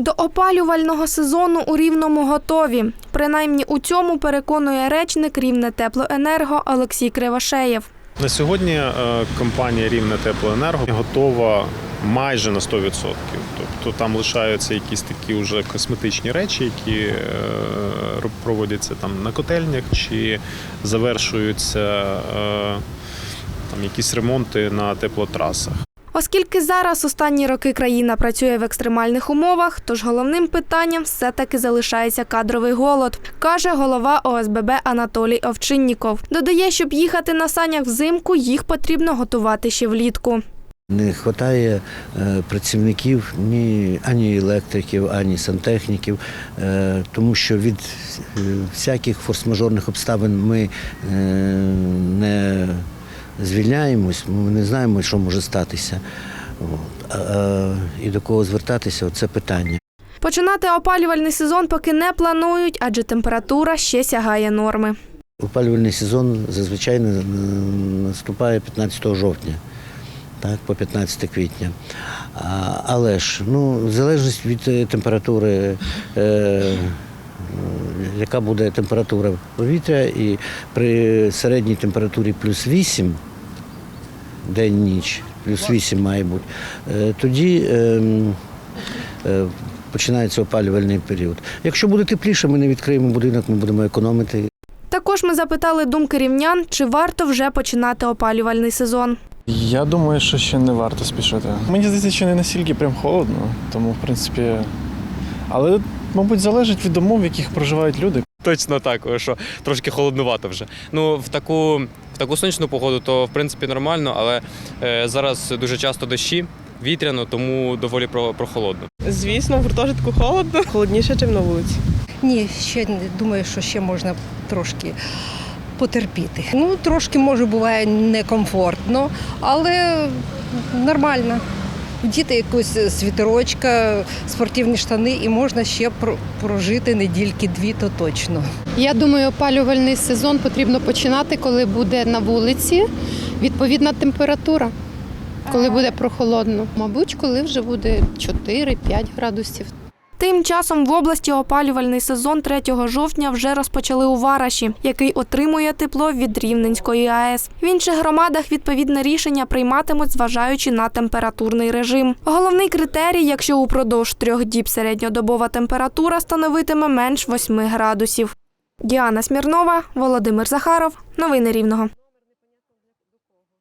До опалювального сезону у Рівному готові. Принаймні у цьому переконує речник Рівне Теплоенерго Олексій Кривошеєв. На сьогодні е, компанія Рівне Теплоенерго готова майже на 100%. Тобто там лишаються якісь такі вже косметичні речі, які е, проводяться там на котельнях чи завершуються е, там якісь ремонти на теплотрасах. Оскільки зараз останні роки країна працює в екстремальних умовах, тож головним питанням все-таки залишається кадровий голод, каже голова ОСББ Анатолій Овчинніков. Додає, щоб їхати на санях взимку, їх потрібно готувати ще влітку. Не вистачає працівників ні ані електриків, ані сантехніків, е, тому що від е, всяких форс-мажорних обставин ми е, не звільняємось, ми не знаємо, що може статися. І до кого звертатися це питання. Починати опалювальний сезон поки не планують, адже температура ще сягає норми. Опалювальний сезон зазвичай наступає 15 жовтня, так, по 15 квітня. Але ж, ну, в залежності від е, температури, е, яка буде температура повітря, і при середній температурі плюс 8, день-ніч, плюс 8 має бути, е, тоді е, м, е, починається опалювальний період. Якщо буде тепліше, ми не відкриємо будинок, ми будемо економити. Також ми запитали думки рівнян, чи варто вже починати опалювальний сезон. Я думаю, що ще не варто спішити. Мені здається, що не настільки прям холодно, тому в принципі. Але, мабуть, залежить від умов, в яких проживають люди. Точно так, що трошки холоднувато вже. Ну, в таку, таку сонячну погоду, то в принципі нормально, але е, зараз дуже часто дощі, вітряно, тому доволі про- прохолодно. Звісно, в гуртожитку холодно, холодніше, ніж на вулиці. Ні, ще не думаю, що ще можна трошки потерпіти. Ну, трошки може буває некомфортно, але нормально. Діти якусь світерочка, спортивні штани, і можна ще про- прожити недільки-дві, то точно. Я думаю, опалювальний сезон потрібно починати, коли буде на вулиці відповідна температура, коли буде прохолодно. Мабуть, коли вже буде 4-5 градусів. Тим часом в області опалювальний сезон 3 жовтня вже розпочали у Вараші, який отримує тепло від Рівненської АЕС. В інших громадах відповідне рішення прийматимуть, зважаючи на температурний режим. Головний критерій, якщо упродовж трьох діб середньодобова температура становитиме менш 8 градусів. Діана Смірнова, Володимир Захаров. Новини Рівного.